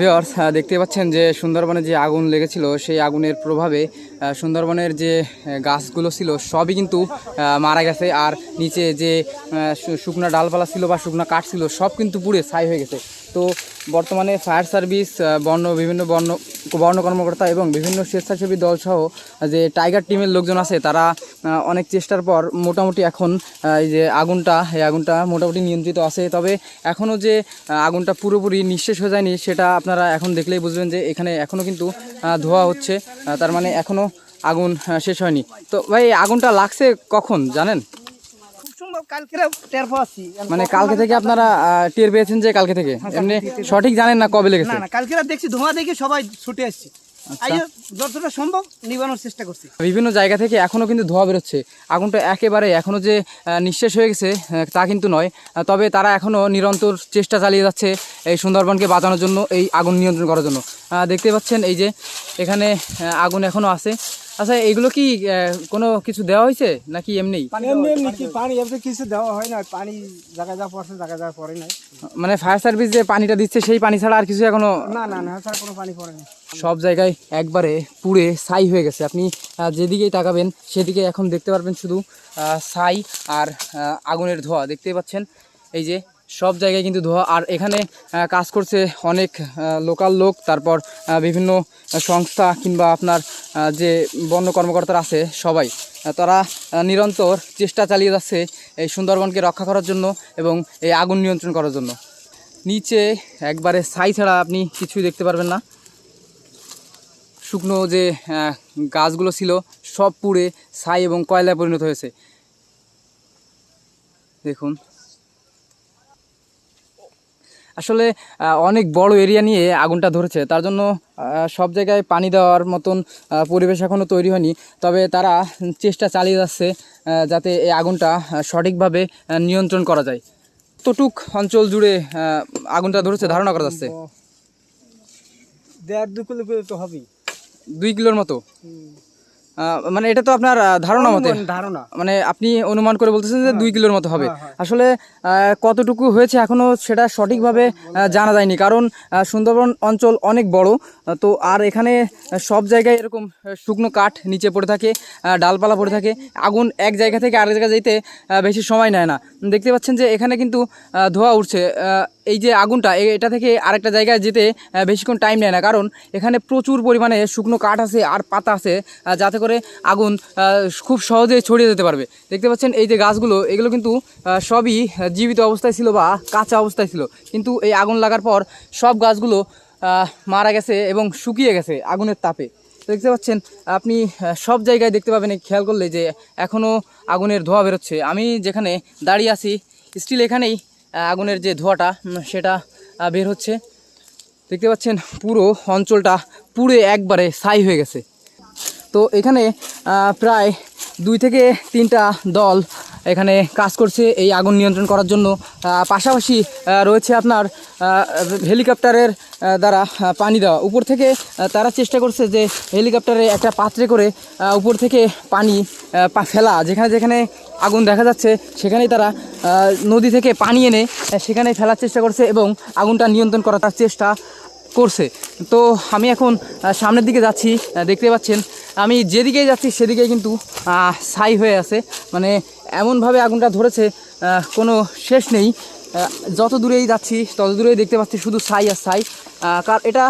Viewers দেখতে পাচ্ছেন যে সুন্দরবনে যে আগুন লেগেছিল, সেই আগুনের প্রভাবে সুন্দরবনের যে গাছগুলো ছিল, সবই কিন্তু মারা গেছে। আর নিচে যে শুকনা ডালপালা ছিল বা শুকনা কাঠ ছিল, সব কিন্তু পুড়ে ছাই হয়ে গেছে। তো বর্তমানে ফায়ার সার্ভিস বর্ণ, বিভিন্ন বর্ণ বর্ণ কর্মকর্তা এবং বিভিন্ন স্বেচ্ছাসেবী দল সহ যে টাইগার টিমের লোকজন আছে, তারা অনেক চেষ্টার পর মোটামুটি এখন এই যে আগুনটা, এই আগুনটা মোটামুটি নিয়ন্ত্রিত আছে। তবে এখনও যে আগুনটা পুরোপুরি নিঃশেষ হয়ে যায়নি, সেটা আপনারা এখন দেখলেই বুঝবেন যে এখানে এখনও কিন্তু ধোয়া হচ্ছে তার মানে এখনও আগুন শেষ হয়নি। তো ভাই, আগুনটা লাগছে কখন, জানেন খুব সম্ভব কালকে টের পাচ্ছি মানে কালকে থেকে আপনারা টের পেয়েছেন যে কালকে থেকে? এমনি সঠিক জানেন না কবে লেগেছে? না কালকে দেখছি ধোঁয়া দেখে সবাই ছুটে আসছে। যতটা সম্ভব নিবানোর চেষ্টা করছি। বিভিন্ন জায়গা থেকে এখনও কিন্তু ধোঁয়া বেরোচ্ছে। আগুনটা একেবারে এখনও যে নিঃশেষ হয়ে গেছে তা কিন্তু নয়। তবে তারা এখনও নিরন্তর চেষ্টা চালিয়ে যাচ্ছে এই সুন্দরবনকে বাঁচানোর জন্য এই আগুন নিয়ন্ত্রণ করার জন্য। দেখতে পাচ্ছেন এই যে এখানে আগুন এখনও আছে। আচ্ছা এগুলো কি আহ, কোনো কিছু দেওয়া হয়েছে নাকি এমনি? এমনি কি পানি এমনি কিছু দেওয়া হয় না পানি জায়গা যা পড়ছে জায়গা যা পড়ে নাই। মানে ফায়ার সার্ভিস যে পানিটা দিচ্ছে সেই পানি ছাড়া আর কিছু এখনও না না না স্যার কোনো পানি পড়ে না সব জায়গায় একবারে পুড়ে ছাই হয়ে গেছে। আপনি যেদিকেই তাকাবেন সেদিকে এখন দেখতে পারবেন শুধু আহ, ছাই আর আগুনের ধোঁয়া। দেখতেই পাচ্ছেন এই যে সব জায়গায় কিন্তু ধোঁয়া। আর এখানে কাজ করছে অনেক লোকাল লোক। তারপর বিভিন্ন সংস্থা কিংবা আপনার যে বন্য কর্মকর্তারা আছে, সবাই। তারা নিরন্তর চেষ্টা চালিয়ে যাচ্ছে এই সুন্দরবনকে রক্ষা করার জন্য এবং এই আগুন নিয়ন্ত্রণ করার জন্য। নিচে একবারে ছাই ছাড়া আপনি কিছুই দেখতে পারবেন না। শুকনো যে গাছগুলো ছিল, সব পুড়ে ছাই এবং কয়লায় পরিণত হয়েছে। দেখুন। আসলে অনেক বড় এরিয়া নিয়ে আগুনটা ধরেছে। তার জন্য সব জায়গায় পানি দেওয়ার মতন পরিবেশ এখনও তৈরি হয়নি। তবে তারা চেষ্টা চালিয়ে যাচ্ছে যাতে এই আগুনটা সঠিকভাবে নিয়ন্ত্রণ করা যায়। কতটুক অঞ্চল জুড়ে আগুনটা ধরেছে ধারণা করা যাচ্ছে। দেড় দু কিলো তো হবেই। দুই কিলোর মতো? মানে এটা তো আপনার ধারণা মতে। ধারণা। মানে আপনি অনুমান করে বলতেছেন যে দুই কিলোর মতো হবে। হ্যাঁ, হ্যাঁ। আসলে কতটুকু হয়েছে এখনও সেটা সঠিকভাবে জানা যায়নি। কারণ সুন্দরবন অঞ্চল অনেক বড় তো আর এখানে সব জায়গায় এরকম শুকনো কাঠ নিচে পড়ে থাকে ডালপালা পড়ে থাকে। আগুন এক জায়গা থেকে আরেক জায়গায় যেতে বেশি সময় নেয় না। দেখতে পাচ্ছেন যে এখানে কিন্তু ধোঁয়া উঠছে। এই যে আগুনটা এটা থেকে আরেকটা জায়গায় যেতে বেশিক্ষণ টাইম নেয় না। কারণ এখানে প্রচুর পরিমাণে শুকনো কাঠ আছে আর পাতা আছে যাতে করে আগুন খুব সহজে ছড়িয়ে যেতে পারবে। দেখতে পাচ্ছেন এই যে গাছগুলো, এগুলো কিন্তু সবই জীবিত অবস্থায় ছিল বা কাঁচা অবস্থায় ছিল। কিন্তু এই আগুন লাগার পর সব গাছগুলো মারা গেছে এবং শুকিয়ে গেছে আগুনের তাপে। দেখতে পাচ্ছেন, আপনি সব জায়গায় দেখতে পাবেন খেয়াল করলে যে এখনও আগুনের ধোঁয়া বেরোচ্ছে। আমি যেখানে দাঁড়িয়ে আছি স্টিল এখানেই আগুনের যে ধোঁয়াটা সেটা বের হচ্ছে। দেখতে পাচ্ছেন পুরো অঞ্চলটা পুরে একবারে ছাই হয়ে গেছে। তো এখানে প্রায় দুই থেকে তিনটা দল এখানে কাজ করছে এই আগুন নিয়ন্ত্রণ করার জন্য। পাশাপাশি রয়েছে আপনার হেলিকপ্টারের দ্বারা পানি দেওয়া। উপর থেকে তারা চেষ্টা করছে যে হেলিকপ্টারে একটা পাত্রে করে উপর থেকে পানি ফেলা। যেখানে যেখানে আগুন দেখা যাচ্ছে, সেখানেই তারা নদী থেকে পানি এনে সেখানে ফেলার চেষ্টা করছে এবং আগুনটা নিয়ন্ত্রণ করার চেষ্টা করছে। তো আমি এখন সামনের দিকে যাচ্ছি দেখতে পাচ্ছেন। আমি যেদিকেই যাচ্ছি সেদিকেই কিন্তু ছাই হয়ে আছে। মানে এমনভাবে আগুনটা ধরেছে কোনো শেষ নেই। যত দূরেই যাচ্ছি, তত দূরেই দেখতে পাচ্ছি শুধু ছাই আর ছাই। কার, এটা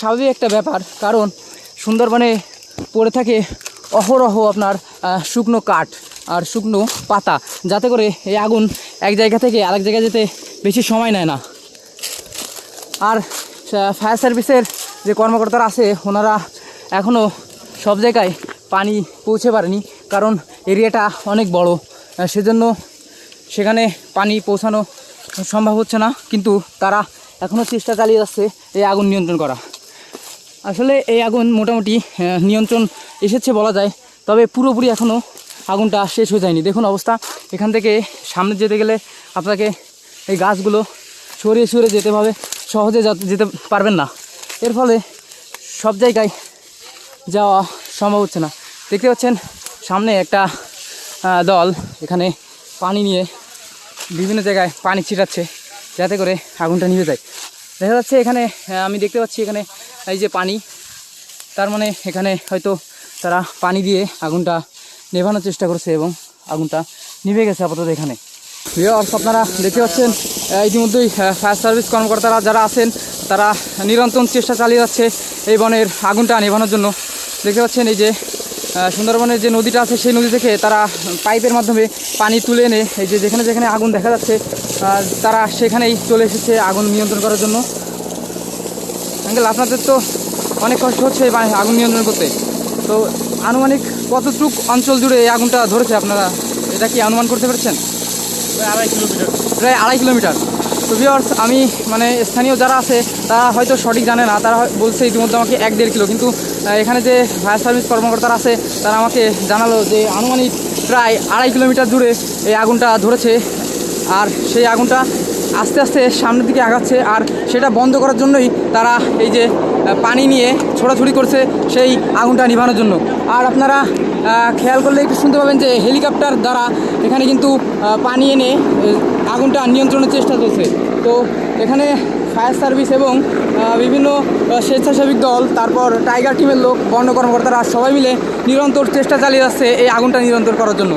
স্বাভাবিক একটা ব্যাপার। কারণ সুন্দরবনে পড়ে থাকে অহরহ আপনার শুকনো কাঠ আর শুকনো পাতা। যাতে করে এই আগুন এক জায়গা থেকে আরেক জায়গায় যেতে বেশি সময় নেয় না। আর ফায়ার সার্ভিসের যে কর্মকর্তারা আছে, ওনারা এখনও সব জায়গায় পানি পৌঁছে পারেনি, কারণ এরিয়াটা অনেক বড়। সেজন্য সেখানে পানি পৌঁছানো সম্ভব হচ্ছে না, কিন্তু তারা এখনও চেষ্টা চালিয়ে যাচ্ছে এই আগুন নিয়ন্ত্রণ করা। আসলে এই আগুন মোটামুটি নিয়ন্ত্রণ এসেছে বলা যায়, তবে পুরোপুরি এখনও আগুনটা শেষ হয়ে যায়নি। দেখুন অবস্থা, এখান থেকে সামনে যেতে গেলে আপনাকে এই গাছগুলো সরিয়ে সরিয়ে যেতে হবে। সহজে যেতে পারবেন না। এর ফলে সব জায়গায় যাওয়া সম্ভব হচ্ছে না। দেখতে পাচ্ছেন, সামনে একটা দল এখানে পানি নিয়ে বিভিন্ন জায়গায় পানি ছিটাচ্ছে, যাতে করে আগুনটা নিভে যায়। দেখা যাচ্ছে এখানে আমি দেখতে পাচ্ছি এখানে এই যে পানি, তার মানে এখানে হয়তো তারা পানি দিয়ে আগুনটা নেভানোর চেষ্টা করছে এবং আগুনটা নিভে গেছে আপাতত এখানে। ভিউয়ার্স আপনারা দেখতে পাচ্ছেন ইতিমধ্যেই ফায়ার সার্ভিস কর্মকর্তারা যারা আছেন, তারা নিরন্তর চেষ্টা চালিয়ে যাচ্ছে এই বনের আগুনটা নেভানোর জন্য। দেখতে পাচ্ছেন এই যে সুন্দরবনের যে নদীটা আছে, সেই নদী থেকে তারা পাইপের মাধ্যমে পানি তুলে এনে, এই যে যেখানে যেখানে আগুন দেখা যাচ্ছে তারা সেখানেই চলে এসেছে আগুন নিয়ন্ত্রণ করার জন্য। আঙ্কেল, আপনাদের তো অনেক কষ্ট হচ্ছে আগুন নিয়ন্ত্রণ করতে। তো আনুমানিক কতটুক অঞ্চল জুড়ে এই আগুনটা ধরেছে আপনারা? এটা কি অনুমান করতে পেরেছেন? আড়াই কিলোমিটার। প্রায় আড়াই কিলোমিটার। তো ভিওর্স আমি মানে স্থানীয় যারা আছে, তারা হয়তো সঠিক জানে না, তারা বলছে ইতিমধ্যে আমাকে এক দেড় কিলো। কিন্তু এখানে যে ফায়ার সার্ভিস কর্মকর্তারা আছে, তারা আমাকে জানালো যে আনুমানিক প্রায় আড়াই কিলোমিটার দূরে এই আগুনটা ধরেছে। আর সেই আগুনটা আস্তে আস্তে সামনের দিকে আগাচ্ছে। আর সেটা বন্ধ করার জন্যই তারা এই যে পানি নিয়ে ছোড়াছুড়ি করছে সেই আগুনটা নিভানোর জন্য। আর আপনারা খেয়াল করলে একটু শুনতে পাবেন যে হেলিকপ্টার দ্বারা এখানে কিন্তু পানি এনে আগুনটা নিয়ন্ত্রণের চেষ্টা চলছে। তো এখানে ফায়ার সার্ভিস এবং বিভিন্ন স্বেচ্ছাসেবিক দল, তারপর টাইগার টিমের লোক বন্য কর্মকর্তারা সবাই মিলে নিরন্তর চেষ্টা চালিয়ে যাচ্ছে এই আগুনটা নিরন্তর করার জন্য।